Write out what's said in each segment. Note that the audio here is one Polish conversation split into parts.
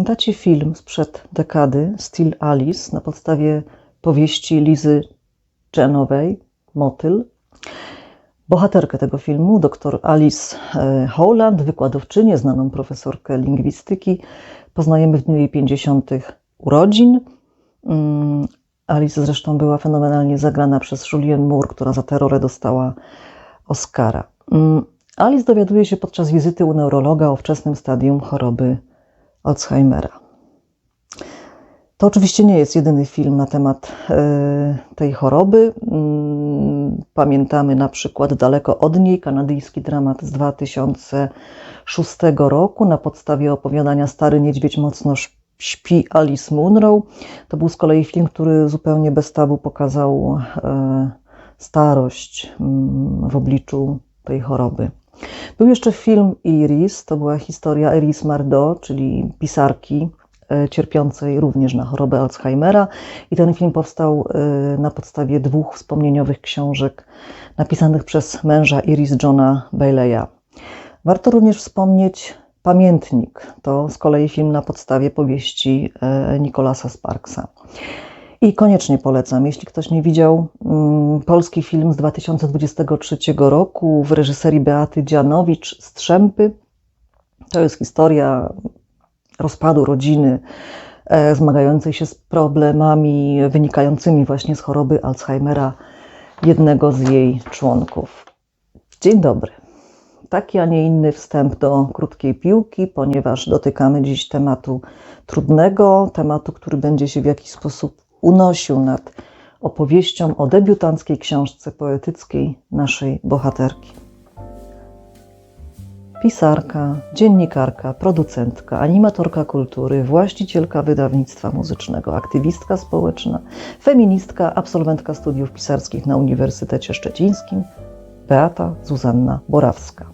Pamiętacie film sprzed dekady Still Alice na podstawie powieści Lizy Genowej Motyl? Bohaterkę tego filmu, dr Alice e, Howland, wykładowczynię, znaną profesorkę lingwistyki, poznajemy w dniu jej 50. urodzin. Mm, Alice zresztą była fenomenalnie zagrana przez Julianne Moore, która za terrorę dostała Oscara. Mm, Alice dowiaduje się podczas wizyty u neurologa o wczesnym stadium choroby Alzheimera. To oczywiście nie jest jedyny film na temat e, tej choroby. Mm, pamiętamy na przykład Daleko od niej, kanadyjski dramat z 2006 roku na podstawie opowiadania Stary Niedźwiedź mocno śpi Alice Munro. To był z kolei film, który zupełnie bez tabu pokazał e, starość mm, w obliczu tej choroby. Był jeszcze film Iris, to była historia Iris Mardot, czyli pisarki e, cierpiącej również na chorobę Alzheimera. I ten film powstał e, na podstawie dwóch wspomnieniowych książek napisanych przez męża Iris Johna Bailey'a. Warto również wspomnieć Pamiętnik. To z kolei film na podstawie powieści e, Nicolasa Sparksa. I koniecznie polecam, jeśli ktoś nie widział, mm, polski film z 2023 roku w reżyserii Beaty Dzianowicz Strzępy. To jest historia rozpadu rodziny e, zmagającej się z problemami wynikającymi właśnie z choroby Alzheimera jednego z jej członków. Dzień dobry. Taki, a nie inny wstęp do krótkiej piłki, ponieważ dotykamy dziś tematu trudnego, tematu, który będzie się w jakiś sposób unosił nad opowieścią o debiutanckiej książce poetyckiej naszej bohaterki. Pisarka, dziennikarka, producentka, animatorka kultury, właścicielka wydawnictwa muzycznego, aktywistka społeczna, feministka, absolwentka studiów pisarskich na Uniwersytecie Szczecińskim, Beata Zuzanna Borawska.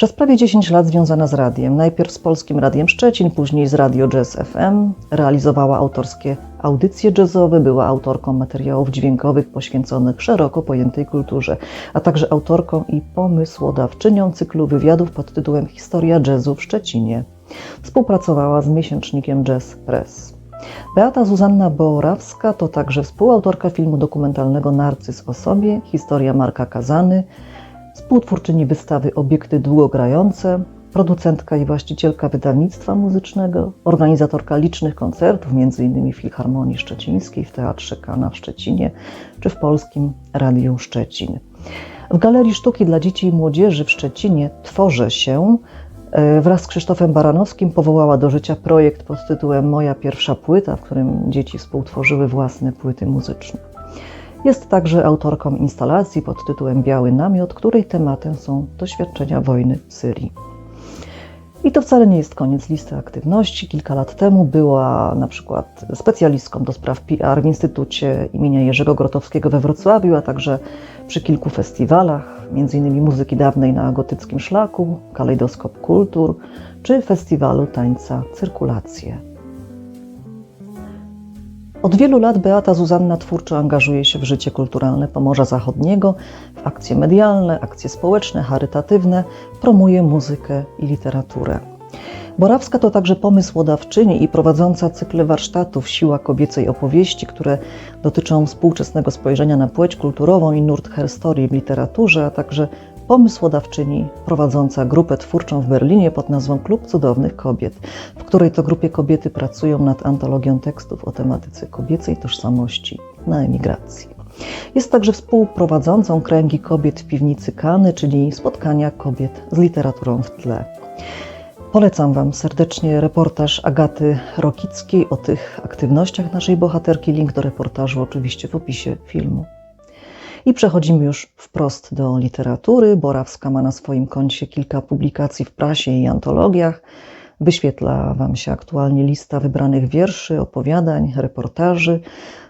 Przez prawie 10 lat związana z radiem, najpierw z Polskim Radiem Szczecin, później z Radio Jazz FM, realizowała autorskie audycje jazzowe, była autorką materiałów dźwiękowych poświęconych szeroko pojętej kulturze, a także autorką i pomysłodawczynią cyklu wywiadów pod tytułem Historia jazzu w Szczecinie. Współpracowała z miesięcznikiem Jazz Press. Beata Zuzanna Borawska to także współautorka filmu dokumentalnego Narcyz o sobie, historia Marka Kazany, współtwórczyni wystawy Obiekty Długogrające, producentka i właścicielka wydawnictwa muzycznego, organizatorka licznych koncertów, m.in. w Filharmonii Szczecińskiej, w Teatrze Kana w Szczecinie czy w Polskim Radiu Szczecin. W Galerii Sztuki dla Dzieci i Młodzieży w Szczecinie tworzę się e, wraz z Krzysztofem Baranowskim powołała do życia projekt pod tytułem Moja pierwsza płyta, w którym dzieci współtworzyły własne płyty muzyczne. Jest także autorką instalacji pod tytułem Biały Namiot, której tematem są doświadczenia wojny w Syrii. I to wcale nie jest koniec listy aktywności. Kilka lat temu była na przykład specjalistką do spraw PR w Instytucie imienia Jerzego Grotowskiego we Wrocławiu, a także przy kilku festiwalach, m.in. muzyki dawnej na gotyckim szlaku, Kalejdoskop Kultur czy festiwalu tańca Cyrkulacje. Od wielu lat Beata Zuzanna twórczo angażuje się w życie kulturalne Pomorza Zachodniego, w akcje medialne, akcje społeczne, charytatywne, promuje muzykę i literaturę. Borawska to także pomysłodawczyni i prowadząca cykle warsztatów Siła kobiecej opowieści, które dotyczą współczesnego spojrzenia na płeć kulturową i nurt herstorii w literaturze, a także pomysłodawczyni prowadząca grupę twórczą w Berlinie pod nazwą Klub Cudownych Kobiet, w której to grupie kobiety pracują nad antologią tekstów o tematyce kobiecej tożsamości na emigracji. Jest także współprowadzącą kręgi kobiet w piwnicy Kany, czyli spotkania kobiet z literaturą w tle. Polecam Wam serdecznie reportaż Agaty Rokickiej o tych aktywnościach naszej bohaterki. Link do reportażu oczywiście w opisie filmu. I przechodzimy już wprost do literatury. Borawska ma na swoim koncie kilka publikacji w prasie i antologiach. Wyświetla Wam się aktualnie lista wybranych wierszy, opowiadań, reportaży.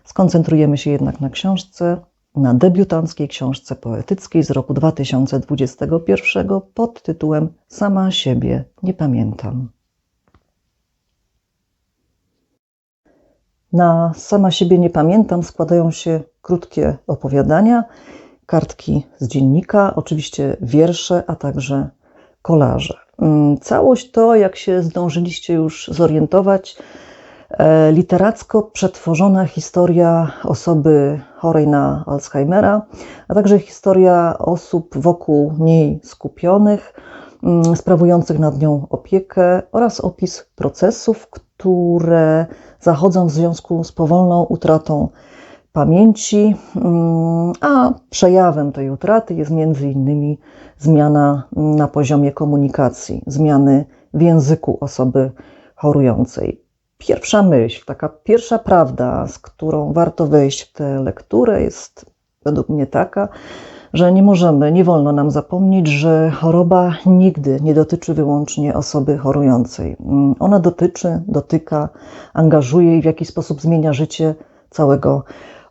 Skoncentrujemy się jednak na książce, na debiutanckiej książce poetyckiej z roku 2021 pod tytułem Sama siebie nie pamiętam. Na Sama siebie nie pamiętam składają się krótkie opowiadania, kartki z dziennika, oczywiście wiersze, a także kolarze. Mm, Całość to, jak się zdążyliście już zorientować, e, literacko przetworzona historia osoby chorej na Alzheimera, a także historia osób wokół niej skupionych, mm, sprawujących nad nią opiekę oraz opis procesów, które zachodzą w związku z powolną utratą pamięci, mm, a przejawem tej utraty jest między innymi zmiana na poziomie komunikacji, zmiany w języku osoby chorującej. Pierwsza myśl, taka pierwsza prawda, z którą warto wejść w tę lekturę, jest według mnie taka, że nie możemy, nie wolno nam zapomnieć, że choroba nigdy nie dotyczy wyłącznie osoby chorującej. Mm, Ona dotyczy, dotyka, angażuje i w jakiś sposób zmienia życie całego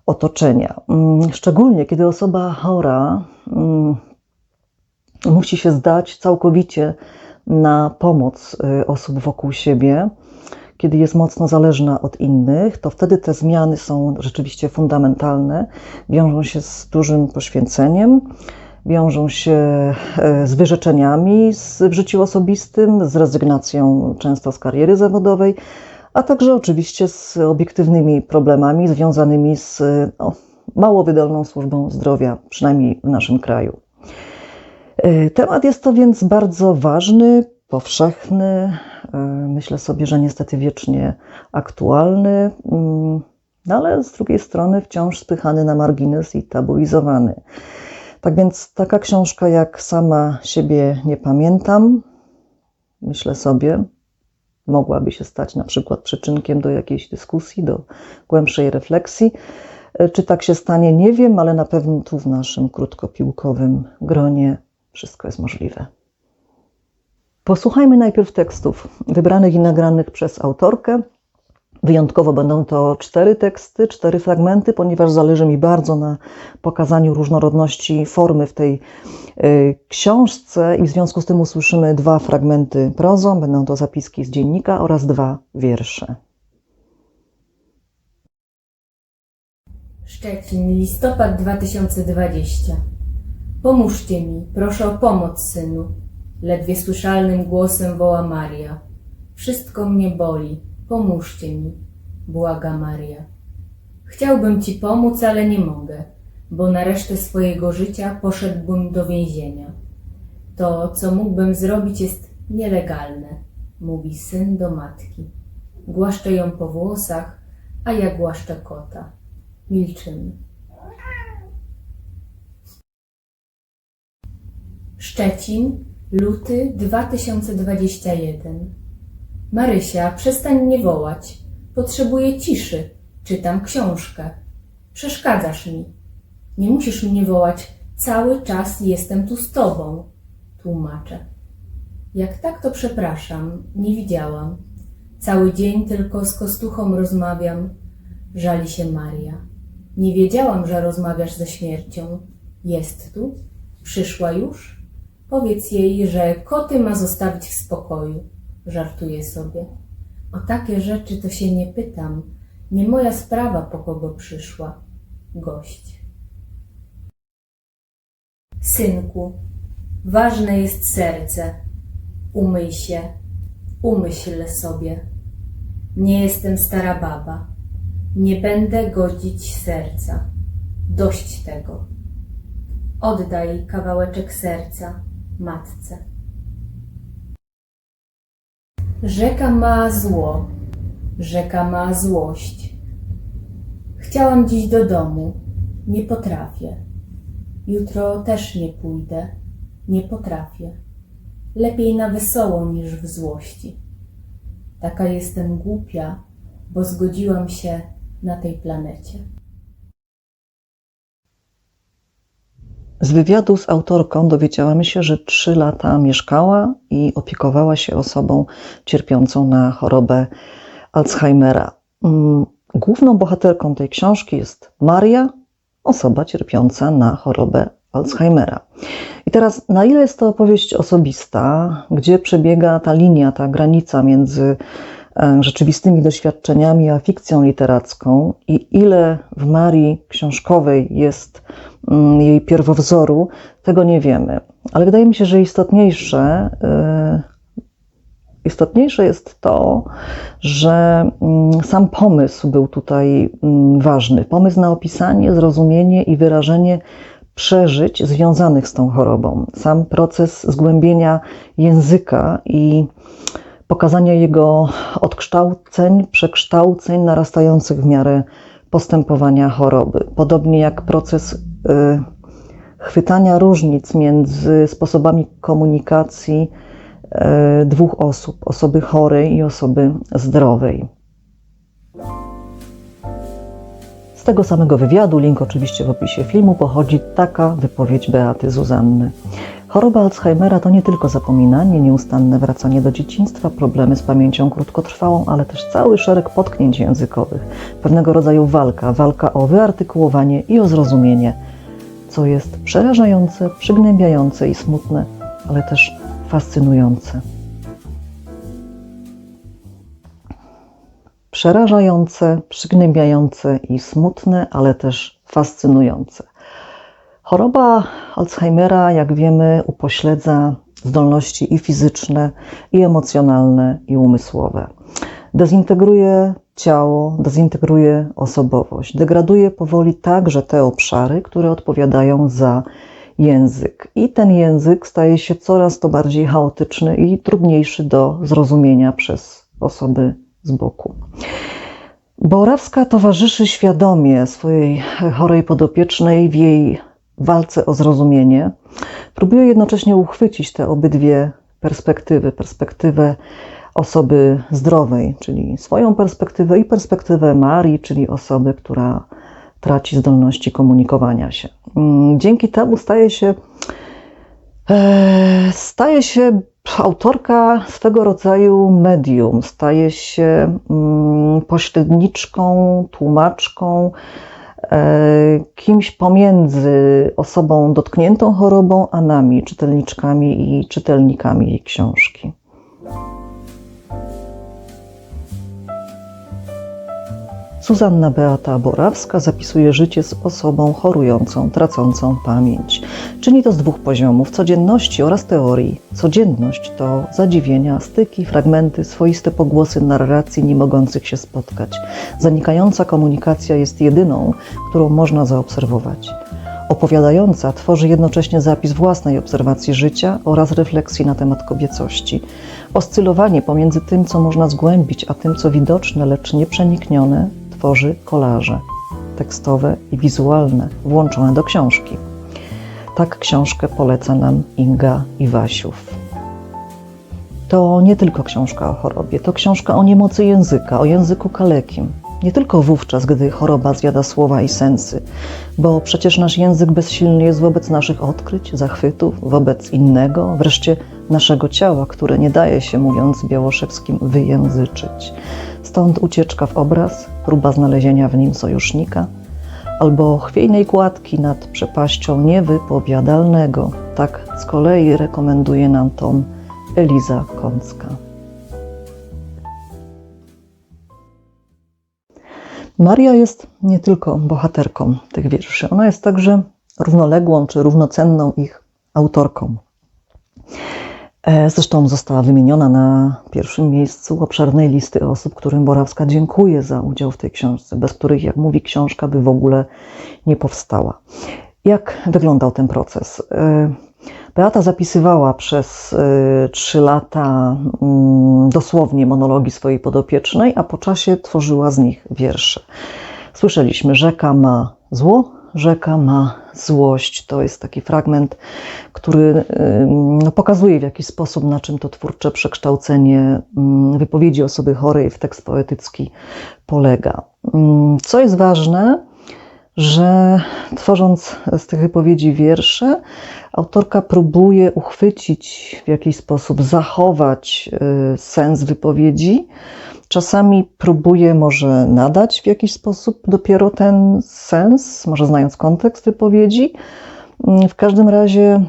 otoczenia. Mm, Szczególnie kiedy osoba chora mm, musi się zdać całkowicie na pomoc y, osób wokół siebie, kiedy jest mocno zależna od innych, to wtedy te zmiany są rzeczywiście fundamentalne, wiążą się z dużym poświęceniem, wiążą się e, z wyrzeczeniami w życiu osobistym, z rezygnacją często z kariery zawodowej, a także oczywiście z obiektywnymi problemami związanymi z no, mało wydolną służbą zdrowia, przynajmniej w naszym kraju. E, Temat jest to więc bardzo ważny, powszechny, e, myślę sobie, że niestety wiecznie aktualny, mm, no ale z drugiej strony wciąż spychany na margines i tabuizowany. Tak więc taka książka jak Sama siebie nie pamiętam, myślę sobie, mogłaby się stać na przykład przyczynkiem do jakiejś dyskusji, do głębszej refleksji. E, Czy tak się stanie, nie wiem, ale na pewno tu w naszym krótkopiłkowym gronie wszystko jest możliwe. Posłuchajmy najpierw tekstów wybranych i nagranych przez autorkę. Wyjątkowo będą to cztery teksty, cztery fragmenty, ponieważ zależy mi bardzo na pokazaniu różnorodności formy w tej y, książce i w związku z tym usłyszymy dwa fragmenty prozą. Będą to zapiski z dziennika oraz dwa wiersze. Szczecin, listopad 2020. Pomóżcie mi, proszę o pomoc, synu. Ledwie słyszalnym głosem woła Maria. Wszystko mnie boli, pomóżcie mi, błaga Maria. Chciałbym ci pomóc, ale nie mogę, bo na resztę swojego życia poszedłbym do więzienia. To, co mógłbym zrobić, jest nielegalne, mówi syn do matki. Głaszczę ją po włosach, a ja głaszczę kota. Milczymy. Szczecin, luty 2021. Marysia, przestań mnie wołać. Potrzebuję ciszy. Czytam książkę. Przeszkadzasz mi. Nie musisz mnie wołać. Cały czas jestem tu z tobą. Tłumaczę. Jak tak, to przepraszam. Nie widziałam. Cały dzień tylko z kostuchą rozmawiam. Żali się Maria. Nie wiedziałam, że rozmawiasz ze śmiercią. Jest tu? Przyszła już? Powiedz jej, że koty ma zostawić w spokoju. Żartuję sobie. O takie rzeczy to się nie pytam. Nie moja sprawa, po kogo przyszła. Gość. Synku, ważne jest serce. Umyj się, umyśl sobie. Nie jestem stara baba. Nie będę godzić serca. Dość tego. Oddaj kawałeczek serca matce. Rzeka ma zło, rzeka ma złość. Chciałam dziś do domu, nie potrafię. Jutro też nie pójdę, nie potrafię. Lepiej na wesoło niż w złości. Taka jestem głupia, bo zgodziłam się na tej planecie. Z wywiadu z autorką dowiedziałam się, że trzy lata mieszkała i opiekowała się osobą cierpiącą na chorobę Alzheimera. Mm, Główną bohaterką tej książki jest Maria, osoba cierpiąca na chorobę Alzheimera. I teraz, na ile jest to opowieść osobista, gdzie przebiega ta linia, ta granica między rzeczywistymi doświadczeniami a fikcją literacką, i ile w Marii książkowej jest mm, jej pierwowzoru, tego nie wiemy. Ale wydaje mi się, że istotniejsze, e, Istotniejsze jest to, że mm, sam pomysł był tutaj mm, ważny. Pomysł na opisanie, zrozumienie i wyrażenie przeżyć związanych z tą chorobą. Sam proces zgłębienia języka i pokazania jego odkształceń, przekształceń narastających w miarę postępowania choroby. Podobnie jak proces y, chwytania różnic między sposobami komunikacji y, dwóch osób, osoby chorej i osoby zdrowej. Z tego samego wywiadu, link oczywiście w opisie filmu, pochodzi taka wypowiedź Beaty Zuzanny. Choroba Alzheimera to nie tylko zapominanie, nieustanne wracanie do dzieciństwa, problemy z pamięcią krótkotrwałą, ale też cały szereg potknięć językowych, pewnego rodzaju walka, walka o wyartykułowanie i o zrozumienie, co jest przerażające, przygnębiające i smutne, ale też fascynujące. Przerażające, przygnębiające i smutne, ale też fascynujące. Choroba Alzheimera, jak wiemy, upośledza zdolności i fizyczne, i emocjonalne, i umysłowe. Dezintegruje ciało, dezintegruje osobowość, degraduje powoli także te obszary, które odpowiadają za język. I ten język staje się coraz to bardziej chaotyczny i trudniejszy do zrozumienia przez osoby z boku. Borawska towarzyszy świadomie swojej chorej podopiecznej w jej walce o zrozumienie. Próbuje jednocześnie uchwycić te obydwie perspektywy: perspektywę osoby zdrowej, czyli swoją perspektywę, i perspektywę Marii, czyli osoby, która traci zdolności komunikowania się. Dzięki temu staje się, e, staje się autorka swego rodzaju medium, staje się mm, pośredniczką, tłumaczką, kimś pomiędzy osobą dotkniętą chorobą, a nami, czytelniczkami i czytelnikami książki. Suzanna Beata Borawska zapisuje życie z osobą chorującą, tracącą pamięć. Czyni to z dwóch poziomów codzienności oraz teorii. Codzienność to zadziwienia, styki, fragmenty, swoiste pogłosy narracji nie mogących się spotkać. Zanikająca komunikacja jest jedyną, którą można zaobserwować. Opowiadająca tworzy jednocześnie zapis własnej obserwacji życia oraz refleksji na temat kobiecości. Oscylowanie pomiędzy tym, co można zgłębić, a tym, co widoczne, lecz nieprzeniknione, tworzy kolaże tekstowe i wizualne włączone do książki. Tak książkę poleca nam Inga Iwasiów. To nie tylko książka o chorobie, to książka o niemocy języka, o języku kalekim. Nie tylko wówczas, gdy choroba zjada słowa i sensy, bo przecież nasz język bezsilny jest wobec naszych odkryć, zachwytów, wobec innego, wreszcie naszego ciała, które nie daje się, mówiąc białoszewskim, wyjęzyczyć. Stąd ucieczka w obraz, próba znalezienia w nim sojusznika, albo chwiejnej kładki nad przepaścią niewypowiadalnego. Tak z kolei rekomenduje nam tom Eliza Kącka. Maria jest nie tylko bohaterką tych wierszy, ona jest także równoległą czy równocenną ich autorką. E, zresztą została wymieniona na pierwszym miejscu obszernej listy osób, którym Borawska dziękuję za udział w tej książce, bez których, jak mówi książka, by w ogóle nie powstała. Jak wyglądał ten proces? E, Beata zapisywała przez e, trzy lata mm, dosłownie monologi swojej podopiecznej, a po czasie tworzyła z nich wiersze. Słyszeliśmy, rzeka ma zło, rzeka ma złość. To jest taki fragment, który no, pokazuje w jakiś sposób, na czym to twórcze przekształcenie wypowiedzi osoby chorej w tekst poetycki polega. Co jest ważne, że tworząc z tych wypowiedzi wiersze, autorka próbuje uchwycić w jakiś sposób, zachować y, sens wypowiedzi. Czasami próbuje może nadać w jakiś sposób dopiero ten sens, może znając kontekst wypowiedzi. W każdym razie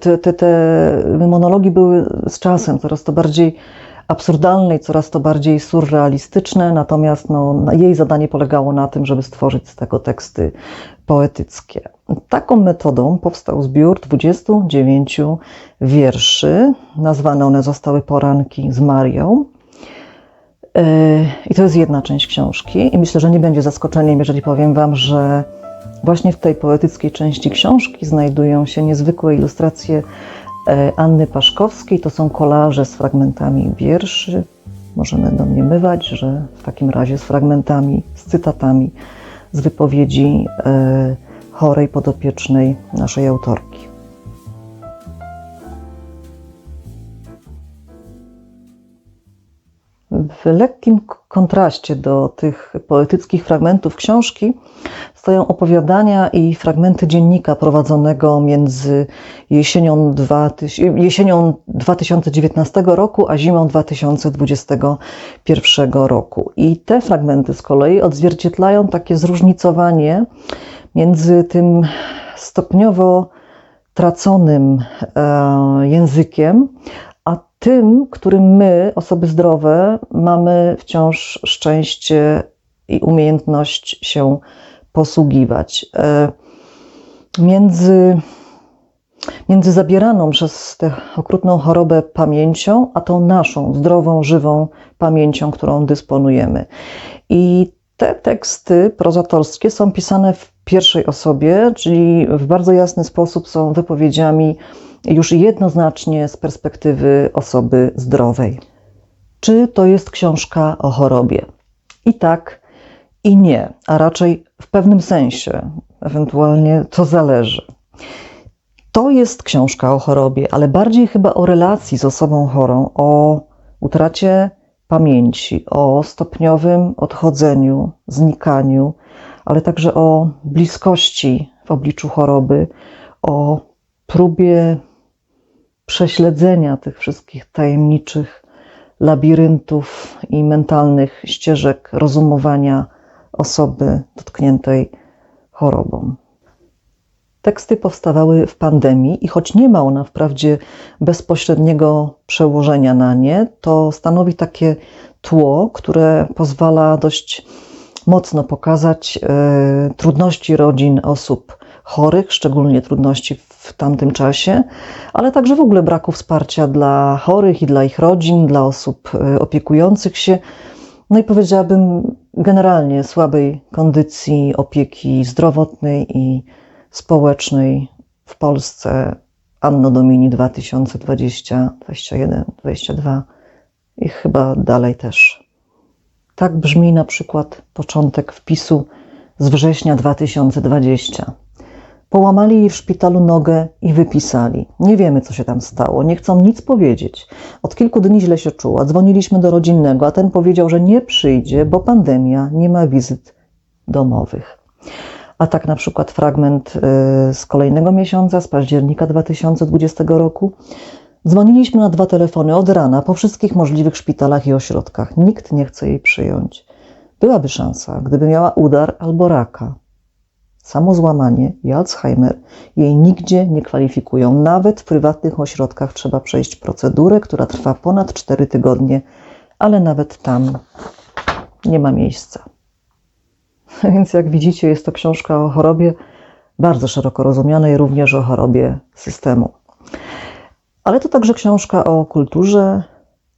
te, te, te monologi były z czasem coraz to bardziej absurdalne i coraz to bardziej surrealistyczne, natomiast no, jej zadanie polegało na tym, żeby stworzyć z tego teksty poetyckie. taką metodą powstał zbiór 29 wierszy. Nazwane one zostały Poranki z Marią. Yy, I to jest jedna część książki. I myślę, że nie będzie zaskoczeniem, jeżeli powiem Wam, że właśnie w tej poetyckiej części książki znajdują się niezwykłe ilustracje Anny Paszkowskiej. To są kolaże z fragmentami wierszy. Możemy domniemywać, że w takim razie z fragmentami, z cytatami z wypowiedzi e, chorej podopiecznej naszej autorki. W lekkim kontraście do tych poetyckich fragmentów książki stoją opowiadania i fragmenty dziennika prowadzonego między jesienią, 2000 jesienią 2019 roku a zimą 2021 roku. I te fragmenty z kolei odzwierciedlają takie zróżnicowanie między tym stopniowo traconym e, językiem, tym, którym my, osoby zdrowe, mamy wciąż szczęście i umiejętność się posługiwać. E, Między, między zabieraną przez tę okrutną chorobę pamięcią, a tą naszą zdrową, żywą pamięcią, którą dysponujemy. I te teksty prozatorskie są pisane w pierwszej osobie, czyli w bardzo jasny sposób są wypowiedziami już jednoznacznie z perspektywy osoby zdrowej. Czy to jest książka o chorobie? I tak, i nie, a raczej w pewnym sensie, ewentualnie to zależy. To jest książka o chorobie, ale bardziej chyba o relacji z osobą chorą, o utracie pamięci, o stopniowym odchodzeniu, znikaniu, ale także o bliskości w obliczu choroby, o próbie prześledzenia tych wszystkich tajemniczych labiryntów i mentalnych ścieżek rozumowania osoby dotkniętej chorobą. Teksty powstawały w pandemii i choć nie ma ona wprawdzie bezpośredniego przełożenia na nie, to stanowi takie tło, które pozwala dość mocno pokazać e, trudności rodzin osób chorych, szczególnie trudności w tamtym czasie, ale także w ogóle braku wsparcia dla chorych i dla ich rodzin, dla osób e, opiekujących się. No i powiedziałabym generalnie słabej kondycji opieki zdrowotnej i społecznej w Polsce Anno Domini 2020, 21, 22 i chyba dalej też. Tak brzmi na przykład początek wpisu z września 2020. Połamali jej w szpitalu nogę i wypisali. Nie wiemy, co się tam stało, nie chcą nic powiedzieć. Od kilku dni źle się czuła. Dzwoniliśmy do rodzinnego, a ten powiedział, że nie przyjdzie, bo pandemia, nie ma wizyt domowych. A tak na przykład fragment y, z kolejnego miesiąca, z października 2020 roku. Dzwoniliśmy na dwa telefony od rana po wszystkich możliwych szpitalach i ośrodkach. Nikt nie chce jej przyjąć. Byłaby szansa, gdyby miała udar albo raka. Samozłamanie i Alzheimer jej nigdzie nie kwalifikują. Nawet w prywatnych ośrodkach trzeba przejść procedurę, która trwa ponad 4 tygodnie, ale nawet tam nie ma miejsca. Więc jak widzicie, jest to książka o chorobie bardzo szeroko rozumianej, również o chorobie systemu. Ale to także książka o kulturze,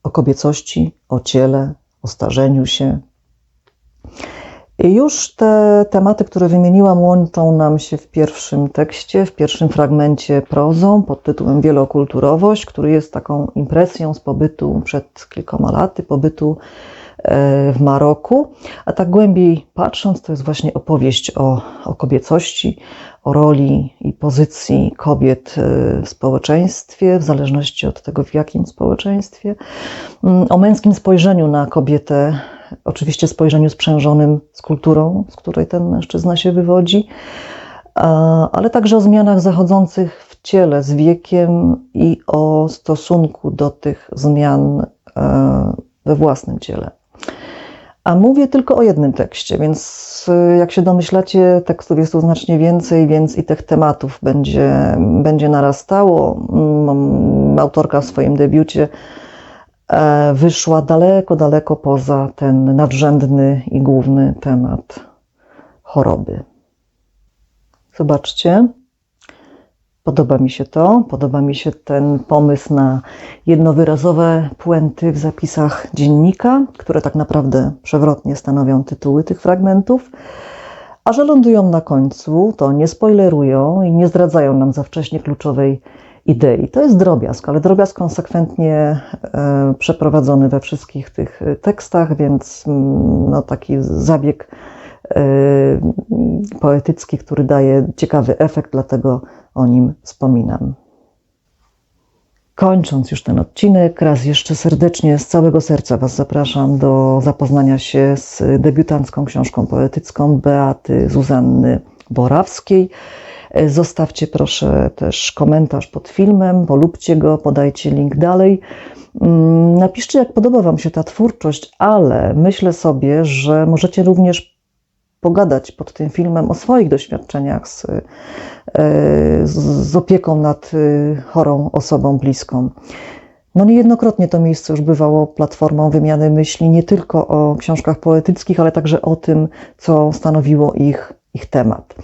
o kobiecości, o ciele, o starzeniu się. I już te tematy, które wymieniłam, łączą nam się w pierwszym tekście, w pierwszym fragmencie prozą pod tytułem Wielokulturowość, który jest taką impresją z pobytu przed kilkoma laty, pobytu w Maroku. A tak głębiej patrząc, to jest właśnie opowieść o, o kobiecości, o roli i pozycji kobiet e, w społeczeństwie, w zależności od tego, w jakim społeczeństwie, Mm, o męskim spojrzeniu na kobietę, oczywiście spojrzeniu sprzężonym z kulturą, z której ten mężczyzna się wywodzi, ale także o zmianach zachodzących w ciele z wiekiem i o stosunku do tych zmian e, we własnym ciele. A mówię tylko o jednym tekście, więc y, jak się domyślacie, tekstów jest tu znacznie więcej, więc i tych tematów będzie, będzie narastało. Mm, Autorka w swoim debiucie e, wyszła daleko, daleko poza ten nadrzędny i główny temat choroby. Zobaczcie. Podoba mi się to. Podoba mi się ten pomysł na jednowyrazowe puenty w zapisach dziennika, które tak naprawdę przewrotnie stanowią tytuły tych fragmentów. A że lądują na końcu, to nie spoilerują i nie zdradzają nam za wcześnie kluczowej idei. To jest drobiazg, ale drobiazg konsekwentnie e, przeprowadzony we wszystkich tych e, tekstach, więc mm, no, taki zabieg e, poetycki, który daje ciekawy efekt, dlatego o nim wspominam. Kończąc już ten odcinek, raz jeszcze serdecznie z całego serca Was zapraszam do zapoznania się z debiutancką książką poetycką Beaty Zuzanny Borawskiej. Zostawcie proszę też komentarz pod filmem, polubcie go, podajcie link dalej. Mm, Napiszcie, jak podoba Wam się ta twórczość, ale myślę sobie, że możecie również pogadać pod tym filmem o swoich doświadczeniach z, e, z, opieką nad e, chorą osobą bliską. No niejednokrotnie to miejsce już bywało platformą wymiany myśli nie tylko o książkach poetyckich, ale także o tym, co stanowiło ich, ich temat.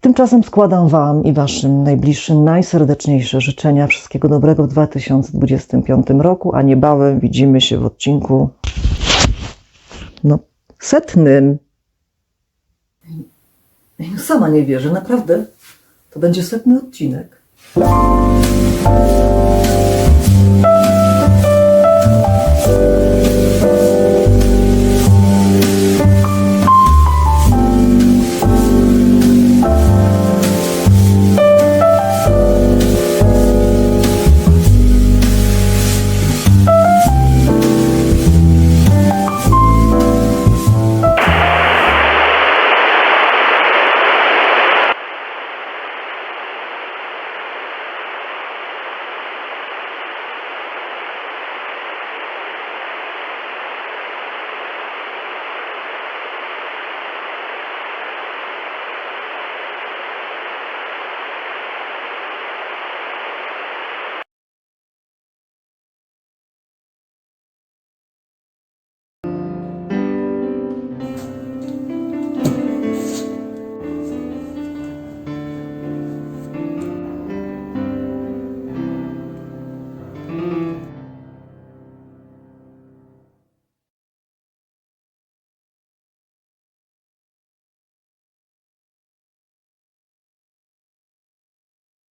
Tymczasem składam Wam i Waszym najbliższym najserdeczniejsze życzenia wszystkiego dobrego w 2025 roku, a niebawem widzimy się w odcinku no, setnym. No sama nie wierzę, naprawdę. To będzie setny odcinek.